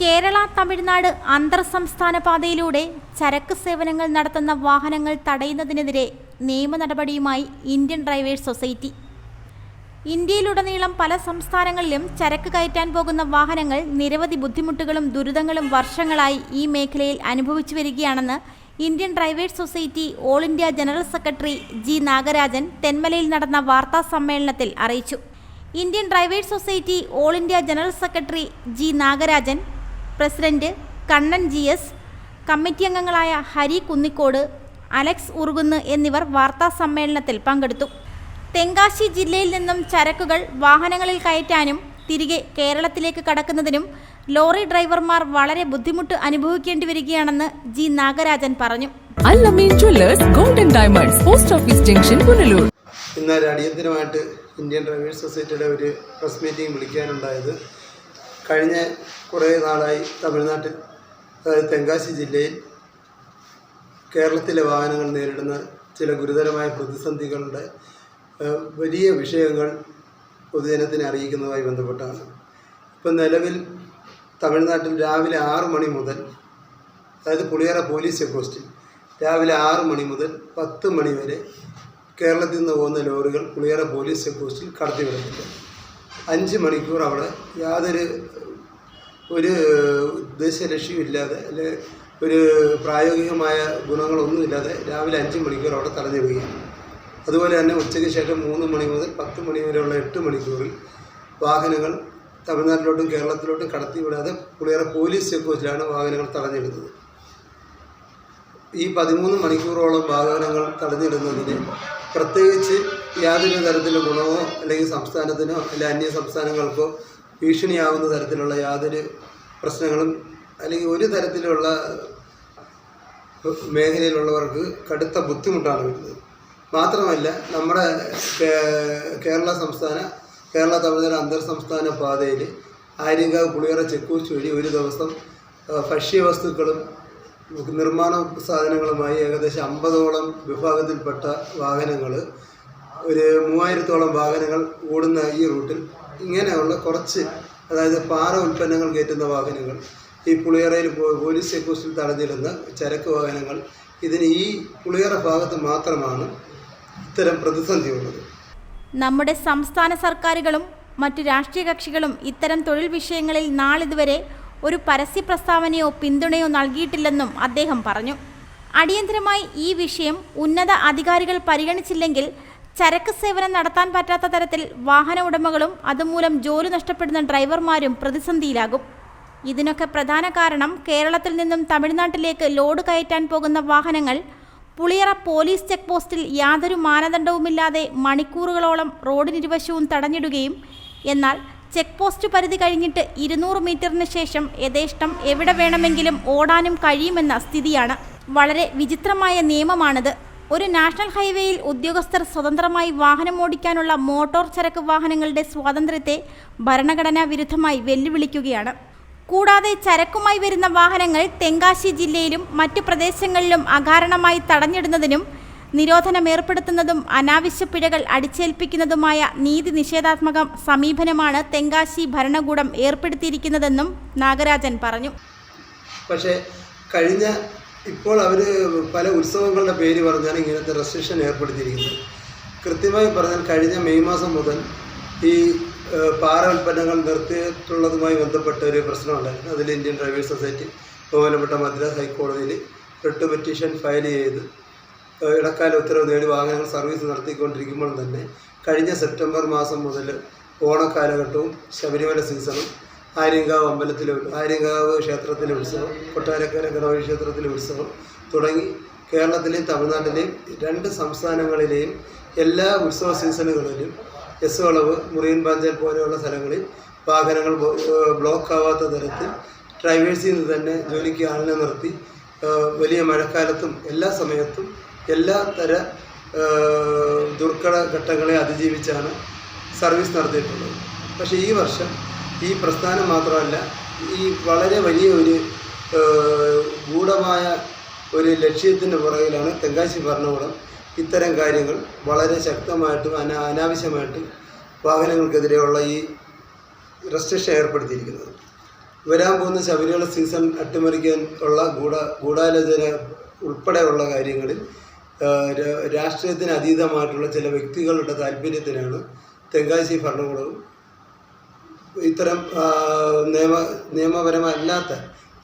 കേരള തമിഴ്നാട് അന്തർ സംസ്ഥാന പാതയിലൂടെ ചരക്ക് സേവനങ്ങൾ നടത്തുന്ന വാഹനങ്ങൾ തടയുന്നതിനെതിരെ നിയമ നടപടിയുമായി ഇന്ത്യൻ ഡ്രൈവേഴ്സ് സൊസൈറ്റി. ഇന്ത്യയിലുടനീളം പല സംസ്ഥാനങ്ങളിലും ചരക്ക് കയറ്റാൻ പോകുന്ന വാഹനങ്ങൾ നിരവധി ബുദ്ധിമുട്ടുകളും ദുരിതങ്ങളും വർഷങ്ങളായി ഈ മേഖലയിൽ അനുഭവിച്ചു വരികയാണെന്ന് Indian drivers society all India general secretary G Nagarajan തെന്മലയിൽ നടന്ന വാർത്താ സമ്മേളനത്തിൽ അറിയിച്ചു. Indian drivers society all India general secretary G Nagarajan president Kannan G S committee അംഗങ്ങളായ ഹരി കുന്നിക്കോട് അലക്സ് ഉറുകുന്ന് എന്നിവർ വാർത്താ സമ്മേളനത്തിൽ പങ്കെടുത്തു. തെങ്കാശി ജില്ലയിൽ നിന്നും ചരക്കുകൾ വാഹനങ്ങളിൽ കയറ്റാനും തിരികെ കേരളത്തിലേക്ക് കടക്കുന്നതിനും ലോറി ഡ്രൈവർമാർ വളരെ ബുദ്ധിമുട്ട് അനുഭവിക്കേണ്ടി വരികയാണെന്ന് ജി നാഗരാജൻ പറഞ്ഞു. Allameen jewellers golden diamonds post office junction Punalur. ഇന്ന് അടിയന്തരമായിട്ട് ഇന്ത്യൻ ഡ്രൈവേഴ്സ് സൊസൈറ്റിയുടെ ഒരു പ്രസ് മീറ്റിംഗ് വിളിക്കാനുണ്ടായത് കഴിഞ്ഞ കുറേ നാളായി തമിഴ്നാട്ടിൽ അതായത് തെങ്കാശി ജില്ലയിൽ കേരളത്തിലെ വാഹനങ്ങൾ നേരിടുന്ന ചില ഗുരുതരമായ പ്രതിസന്ധികളുടെ വലിയ വിഷയങ്ങൾ പൊതുജനത്തിനെ അറിയിക്കുന്നതുമായി ബന്ധപ്പെട്ടാണ്. ഇപ്പം നിലവിൽ തമിഴ്നാട്ടിൽ രാവിലെ ആറ് മണി മുതൽ അതായത് പുളിയറ പോലീസ് ചെക്ക് പോസ്റ്റിൽ രാവിലെ ആറ് മണി മുതൽ പത്ത് മണി വരെ കേരളത്തിൽ നിന്ന് പോകുന്ന ലോറികൾ പുളിയറ പോലീസ് ചെക്ക് പോസ്റ്റിൽ കടത്തിവിടുന്നുണ്ട് അഞ്ച് മണിക്കൂർ അവിടെ യാതൊരു ഒരു ഉദ്ദേശലക്ഷ്യമില്ലാതെ അല്ലെ ഒരു പ്രായോഗികമായ ഗുണങ്ങളൊന്നുമില്ലാതെ രാവിലെ അഞ്ച് മണിക്കൂർ അവിടെ തടഞ്ഞിടുകയാണ്. അതുപോലെ തന്നെ ഉച്ചയ്ക്ക് ശേഷം മൂന്ന് മണി മുതൽ പത്ത് മണി വരെയുള്ള എട്ട് മണിക്കൂറിൽ വാഹനങ്ങൾ തമിഴ്നാട്ടിലോട്ടും കേരളത്തിലോട്ടും കടത്തിവിടാതെ പുള്ളിയേറെ പോലീസ് ചെക്ക് പോസ്റ്റിലാണ് വാഹനങ്ങൾ തടഞ്ഞിടുന്നത്. ഈ പതിമൂന്ന് മണിക്കൂറോളം വാഹനങ്ങൾ തടഞ്ഞിടുന്നതിന് പ്രത്യേകിച്ച് യാതൊരു തരത്തിലുള്ള ഗുണമോ അല്ലെങ്കിൽ സംസ്ഥാനത്തിനോ അല്ലെങ്കിൽ അന്യ സംസ്ഥാനങ്ങൾക്കോ ഭീഷണിയാവുന്ന തരത്തിലുള്ള യാതൊരു പ്രശ്നങ്ങളും അല്ലെങ്കിൽ ഒരു തരത്തിലുള്ള മേഖലയിലുള്ളവർക്ക് കടുത്ത ബുദ്ധിമുട്ടാണ് വരുന്നത്. മാത്രമല്ല നമ്മുടെ കേരള സംസ്ഥാന കേരള തമിഴ്നാട് അന്തർ സംസ്ഥാന പാതയിൽ ആര്യങ്കാവ് പുളിയറ ചെക്ക് പോസ്റ്റ് വഴി ഒരു ദിവസം ഭക്ഷ്യവസ്തുക്കളും നിർമ്മാണ സാധനങ്ങളുമായി ഏകദേശം അമ്പതോളം വിഭാഗത്തിൽപ്പെട്ട വാഹനങ്ങൾ ഒരു മൂവായിരത്തോളം വാഹനങ്ങൾ ഓടുന്ന ഈ റൂട്ടിൽ ഇങ്ങനെയുള്ള കുറച്ച് അതായത് പാറ ഉൽപ്പന്നങ്ങൾ കയറ്റുന്ന വാഹനങ്ങൾ ഈ പുളിയറയിൽ പോലീസ് ചെക്ക് പോസ്റ്റിൽ തടഞ്ഞിരുന്ന ചരക്ക് വാഹനങ്ങൾ ഇതിന് ഈ പുളിയറ ഭാഗത്ത് മാത്രമാണ് ഇത്തരം പ്രതിസന്ധി ഉള്ളത്. നമ്മുടെ സംസ്ഥാന സർക്കാരുകളും മറ്റു രാഷ്ട്രീയ കക്ഷികളും ഇത്തരം തൊഴിൽ വിഷയങ്ങളിൽ നാളിതുവരെ ഒരു പരസ്യ പ്രസ്താവനയോ പിന്തുണയോ നൽകിയിട്ടില്ലെന്നും അദ്ദേഹം പറഞ്ഞു. അടിയന്തരമായി ഈ വിഷയം ഉന്നത അധികാരികൾ പരിഗണിച്ചില്ലെങ്കിൽ ചരക്ക് സേവനം നടത്താൻ പറ്റാത്ത തരത്തിൽ വാഹന ഉടമകളും അതുമൂലം ജോലി നഷ്ടപ്പെടുന്ന ഡ്രൈവർമാരും പ്രതിസന്ധിയിലാകും. ഇതിനൊക്കെ പ്രധാന കാരണം കേരളത്തിൽ നിന്നും തമിഴ്നാട്ടിലേക്ക് ലോഡ് കയറ്റാൻ പോകുന്ന വാഹനങ്ങൾ പുളിയറ പോലീസ് ചെക്ക് പോസ്റ്റിൽ യാതൊരു മാനദണ്ഡവുമില്ലാതെ മണിക്കൂറുകളോളം റോഡിനിരുവശവും തടഞ്ഞിടുകയും എന്നാൽ ചെക്ക് പോസ്റ്റ് പരിധി കഴിഞ്ഞിട്ട് ഇരുന്നൂറ് മീറ്ററിന് ശേഷം യഥേഷ്ടം എവിടെ വേണമെങ്കിലും ഓടാനും കഴിയുമെന്ന സ്ഥിതിയാണ്. വളരെ വിചിത്രമായ നിയമമാണിത്. ഒരു നാഷണൽ ഹൈവേയിൽ ഉദ്യോഗസ്ഥർ സ്വതന്ത്രമായി വാഹനം ഓടിക്കാനുള്ള മോട്ടോർ ചരക്ക് വാഹനങ്ങളുടെ സ്വാതന്ത്ര്യത്തെ ഭരണഘടനാ വിരുദ്ധമായി വെല്ലുവിളിക്കുകയാണ്. കൂടാതെ ചരക്കുമായി വരുന്ന വാഹനങ്ങൾ തെങ്കാശി ജില്ലയിലും മറ്റു പ്രദേശങ്ങളിലും അകാരണമായി തടഞ്ഞിടുന്നതിനും നിരോധനം ഏർപ്പെടുത്തുന്നതും അനാവശ്യ പിഴകൾ അടിച്ചേൽപ്പിക്കുന്നതുമായ നീതി നിഷേധാത്മക സമീപനമാണ് തെങ്കാശി ഭരണകൂടം ഏർപ്പെടുത്തിയിരിക്കുന്നതെന്നും നാഗരാജൻ പറഞ്ഞു. പക്ഷേ കഴിഞ്ഞ ഇപ്പോൾ അവർ പല ഉത്സവങ്ങളുടെ പേര് പറഞ്ഞാണ് ഇങ്ങനത്തെ റെസ്ട്രിക്ഷൻ ഏർപ്പെടുത്തിയിരിക്കുന്നത്. കൃത്യമായി പറഞ്ഞാൽ കഴിഞ്ഞ മെയ് മാസം മുതൽ ഈ പാറ ഉൽപ്പന്നങ്ങൾ നിർത്തിയിട്ടുള്ളതുമായി ബന്ധപ്പെട്ട ഒരു പ്രശ്നമുണ്ടായിരുന്നു. അതിൽ ഇന്ത്യൻ ഡ്രൈവേഴ്സ് സൊസൈറ്റി ബഹുമാനപ്പെട്ട മദ്രാസ് ഹൈക്കോടതിയിൽ റിട്ട് പെറ്റീഷൻ ഫയൽ ചെയ്ത് ഇടക്കാല ഉത്തരവ് നേടി വാഹനങ്ങൾ സർവീസ് നടത്തിക്കൊണ്ടിരിക്കുമ്പോൾ തന്നെ കഴിഞ്ഞ സെപ്റ്റംബർ മാസം മുതൽ ഓണക്കാലഘട്ടവും ശബരിമല സീസണും ആര്യങ്കാവ് അമ്പലത്തിലെ ആര്യങ്കാവ് ക്ഷേത്രത്തിലെ ഉത്സവം കൊട്ടാരക്കര ഗണപതി ക്ഷേത്രത്തിലെ ഉത്സവം തുടങ്ങി കേരളത്തിലെയും തമിഴ്നാട്ടിലെയും രണ്ട് സംസ്ഥാനങ്ങളിലെയും എല്ലാ ഉത്സവ സീസണുകളിലും എസ് വളവ് മുറിയൻ പാഞ്ചൽ പോലെയുള്ള സ്ഥലങ്ങളിൽ വാഹനങ്ങൾ ബ്ലോക്ക് ആവാത്ത തരത്തിൽ ഡ്രൈവേഴ്സിൽ നിന്ന് തന്നെ ജോലിക്ക് ആളിനെ നിർത്തി. വലിയ മഴക്കാലത്തും എല്ലാ സമയത്തും എല്ലാ തര ദുർഘട ഘട്ടങ്ങളെ അതിജീവിച്ചാണ് സർവീസ് നടത്തിയിട്ടുള്ളത്. പക്ഷേ ഈ വർഷം ഈ പ്രസ്ഥാനം മാത്രമല്ല ഈ വളരെ വലിയ ഒരു ഗൂഢമായ ഒരു ലക്ഷ്യത്തിന്റെ പുറകിലാണ് തെങ്കാശി ഭരണകൂടം ഇത്തരം കാര്യങ്ങൾ വളരെ ശക്തമായിട്ടും അനാ അനാവശ്യമായിട്ടും വാഹനങ്ങൾക്കെതിരെയുള്ള ഈ റെസ്ട്രിക്ഷൻ ഏർപ്പെടുത്തിയിരിക്കുന്നത്. വരാൻ പോകുന്ന ശബരിമല സീസൺ അട്ടിമറിക്കാൻ ഉള്ള ഗൂഢ ഗൂഢാലോചന ഉൾപ്പെടെയുള്ള കാര്യങ്ങളിൽ രാഷ്ട്രീയത്തിന് അതീതമായിട്ടുള്ള ചില വ്യക്തികളുടെ താല്പര്യത്തിനാണ് തെങ്കാശി ഭരണകൂടവും ഇത്തരം നിയമ നിയമപരമല്ലാത്ത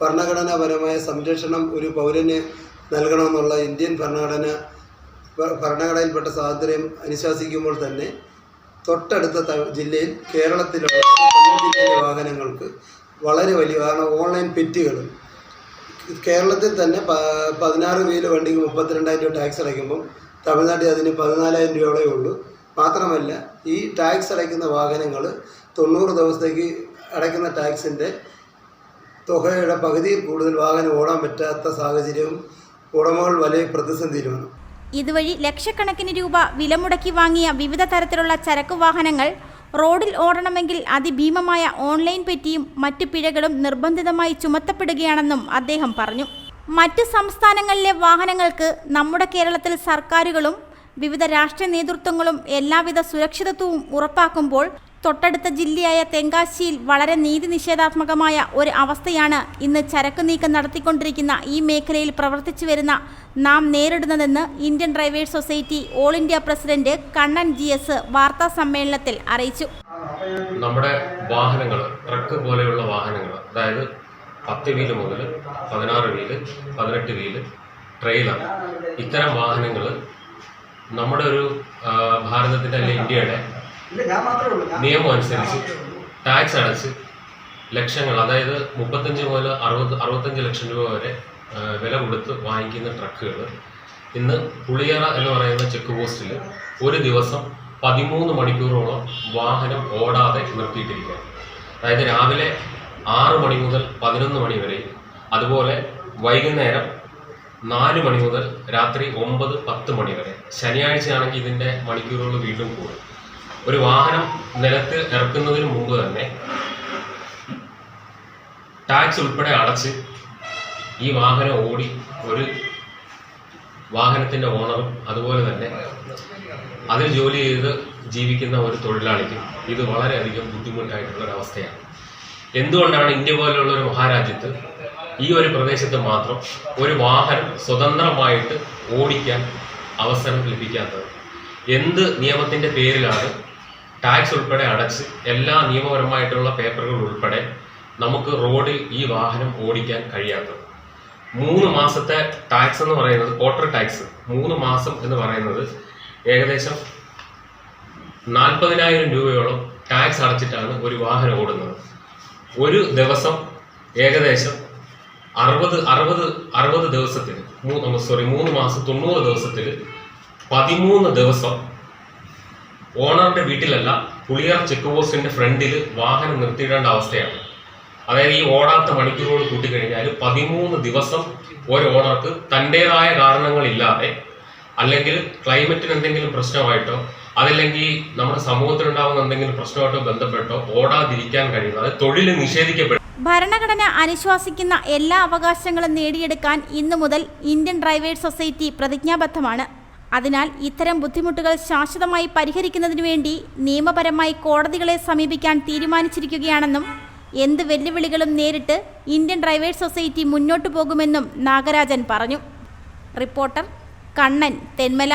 ഭരണഘടനാപരമായ സംരക്ഷണം ഒരു പൗരന് നൽകണമെന്നുള്ള ഇന്ത്യൻ ഭരണഘടന ഭരണഘടനയിൽപ്പെട്ട സ്വാതന്ത്ര്യം അനുശാസിക്കുമ്പോൾ തന്നെ തൊട്ടടുത്ത ജില്ലയിൽ കേരളത്തിലുള്ള വാഹനങ്ങൾക്ക് വളരെ വലിയ കാരണം ഓൺലൈൻ പെറ്റുകളും കേരളത്തിൽ തന്നെ പതിനാറ് വീൽ വണ്ടിക്ക് മുപ്പത്തിരണ്ടായിരം രൂപ ടാക്സ് അടയ്ക്കുമ്പം തമിഴ്നാട്ടിൽ അതിന് പതിനാലായിരം രൂപയോളേ ഉള്ളൂ. മാത്രമല്ല ഈ ടാക്സ് അടയ്ക്കുന്ന വാഹനങ്ങൾ തൊണ്ണൂറ് ദിവസത്തേക്ക് അടയ്ക്കുന്ന ടാക്സിന്റെ തുകയുടെ പകുതി കൂടുതൽ വാഹനം ഓടാൻ പറ്റാത്ത സാഹചര്യവും ഉടമകൾ വലിയ പ്രതിസന്ധിയിലുമാണ്. ഇതുവഴി ലക്ഷക്കണക്കിന് രൂപ വിലമുടക്കി വാങ്ങിയ വിവിധ തരത്തിലുള്ള ചരക്കു വാഹനങ്ങൾ റോഡിൽ ഓടണമെങ്കിൽ അതിഭീമമായ ഓൺലൈൻ പെറ്റിയും മറ്റു പിഴകളും നിർബന്ധിതമായി ചുമത്തപ്പെടുകയാണെന്നും അദ്ദേഹം പറഞ്ഞു. മറ്റ് സംസ്ഥാനങ്ങളിലെ വാഹനങ്ങൾക്ക് നമ്മുടെ കേരളത്തിൽ സർക്കാരുകളും വിവിധ രാഷ്ട്രീയ നേതൃത്വങ്ങളും എല്ലാവിധ സുരക്ഷിതത്വവും ഉറപ്പാക്കുമ്പോൾ തൊട്ടടുത്ത ജില്ലയായ തെങ്കാശിയിൽ വളരെ നീതി നിഷേധാത്മകമായ ഒരു അവസ്ഥയാണ് ഇന്ന് ചരക്ക് നീക്കം നടത്തിക്കൊണ്ടിരിക്കുന്ന ഈ മേഖലയിൽ പ്രവർത്തിച്ചു വരുന്ന നാം നേരിടുന്നതെന്ന് Indian drivers society all India president Kannan G S വാർത്താ സമ്മേളനത്തിൽ അറിയിച്ചു. നമ്മുടെ വാഹനങ്ങൾ ട്രക്ക് പോലെയുള്ള വാഹനങ്ങൾ അതായത് പത്ത് വീൽ മുതൽ പതിനാറ് വീൽ പതിനെട്ട് വീൽ ട്രെയിലർ ഇത്തരം വാഹനങ്ങൾ നമ്മുടെ ഒരു ഭാരതത്തിന്റെ അല്ലെങ്കിൽ ഇന്ത്യയുടെ നിയമം അനുസരിച്ച് ടാക്സ് അടച്ച് ലക്ഷങ്ങൾ അതായത് മുപ്പത്തഞ്ച് മുതൽ അറുപത് അറുപത്തഞ്ച് ലക്ഷം രൂപ വരെ വില കൊടുത്ത് വാങ്ങിക്കുന്ന ട്രക്കുകൾ. ഇന്ന് പുളിയറ എന്ന് പറയുന്ന ചെക്ക് പോസ്റ്റിൽ ഒരു ദിവസം പതിമൂന്ന് മണിക്കൂറോളം വാഹനം ഓടാതെ നിർത്തിയിട്ടിരിക്കുകയാണ്. അതായത് രാവിലെ ആറ് മണി മുതൽ പതിനൊന്ന് മണി വരെ അതുപോലെ വൈകുന്നേരം നാല് മണി മുതൽ രാത്രി ഒമ്പത് പത്ത് മണി വരെ. ശനിയാഴ്ചയാണെങ്കിൽ ഇതിന്റെ മണിക്കൂറുകൾ വീണ്ടും കൂടും. ഒരു വാഹനം നിലത്ത് ഇറക്കുന്നതിന് മുമ്പ് തന്നെ ടാക്സ് ഉൾപ്പെടെ അടച്ച് ഈ വാഹനം ഓടി ഒരു വാഹനത്തിന്റെ ഓണറും അതുപോലെ തന്നെ അതിൽ ജോലി ചെയ്ത് ജീവിക്കുന്ന ഒരു തൊഴിലാളിക്കും ഇത് വളരെയധികം ബുദ്ധിമുട്ടായിട്ടുള്ള ഒരു അവസ്ഥയാണ്. എന്തുകൊണ്ടാണ് ഇന്ത്യ പോലെയുള്ള ഒരു മഹാരാജ്യത്ത് ഈ ഒരു പ്രദേശത്ത് മാത്രം ഒരു വാഹനം സ്വതന്ത്രമായിട്ട് ഓടിക്കാൻ അവസരം ലഭിക്കാത്തത്? എന്ത് നിയമത്തിന്റെ പേരിലാണ് ടാക്സ് ഉൾപ്പെടെ അടച്ച് എല്ലാ നിയമപരമായിട്ടുള്ള പേപ്പറുകൾ ഉൾപ്പെടെ നമുക്ക് റോഡിൽ ഈ വാഹനം ഓടിക്കാൻ കഴിയാത്തത്. മൂന്ന് മാസത്തെ ടാക്സ് എന്ന് പറയുന്നത് ക്വാർട്ടർ ടാക്സ് മൂന്ന് മാസം എന്ന് പറയുന്നത് ഏകദേശം നാൽപ്പതിനായിരം രൂപയോളം ടാക്സ് അടച്ചിട്ടാണ് ഒരു വാഹനം ഓടുന്നത്. ഒരു ദിവസം ഏകദേശം അറുപത് അറുപത് അറുപത് ദിവസത്തിൽ സോറി മൂന്ന് മാസം തൊണ്ണൂറ് ദിവസത്തിൽ പതിമൂന്ന് ദിവസം ഓണറിന്റെ വീട്ടിലല്ല പുളിയാർ ചെക്ക് പോസ്റ്റിന്റെ ഫ്രണ്ടിൽ വാഹനം നിർത്തിയിടേണ്ട അവസ്ഥയാണ്. അതായത് ഈ ഓടാത്ത മണിക്കൂറുകൾ കൂട്ടിക്കഴിഞ്ഞാൽ പതിമൂന്ന് ദിവസം ഒരു ഓണർക്ക് തന്റെതായ കാരണങ്ങളില്ലാതെ അല്ലെങ്കിൽ ക്ലൈമറ്റിന് എന്തെങ്കിലും പ്രശ്നമായിട്ടോ അതല്ലെങ്കിൽ നമ്മുടെ സമൂഹത്തിലുണ്ടാകുന്ന എന്തെങ്കിലും പ്രശ്നമായിട്ടോ ബന്ധപ്പെട്ടോ ഓടാതിരിക്കാൻ കഴിയുന്നത് അതായത് തൊഴിൽ നിഷേധിക്കപ്പെടും. ഭരണഘടന അനുശ്വാസിക്കുന്ന എല്ലാ അവകാശങ്ങളും നേടിയെടുക്കാൻ ഇന്നു മുതൽ ഇന്ത്യൻ ഡ്രൈവേഴ്സ് സൊസൈറ്റി പ്രതിജ്ഞാബദ്ധമാണ്. അതിനാൽ ഇത്തരം ബുദ്ധിമുട്ടുകൾ ശാശ്വതമായി പരിഹരിക്കുന്നതിനു വേണ്ടി നിയമപരമായി കോടതികളെ സമീപിക്കാൻ തീരുമാനിച്ചിരിക്കുകയാണെന്നും എന്ത് വെല്ലുവിളികളും നേരിട്ട് ഇന്ത്യൻ ഡ്രൈവേഴ്സ് സൊസൈറ്റി മുന്നോട്ടു പോകുമെന്നും നാഗരാജൻ പറഞ്ഞു. റിപ്പോർട്ടർ കണ്ണൻ തെന്മല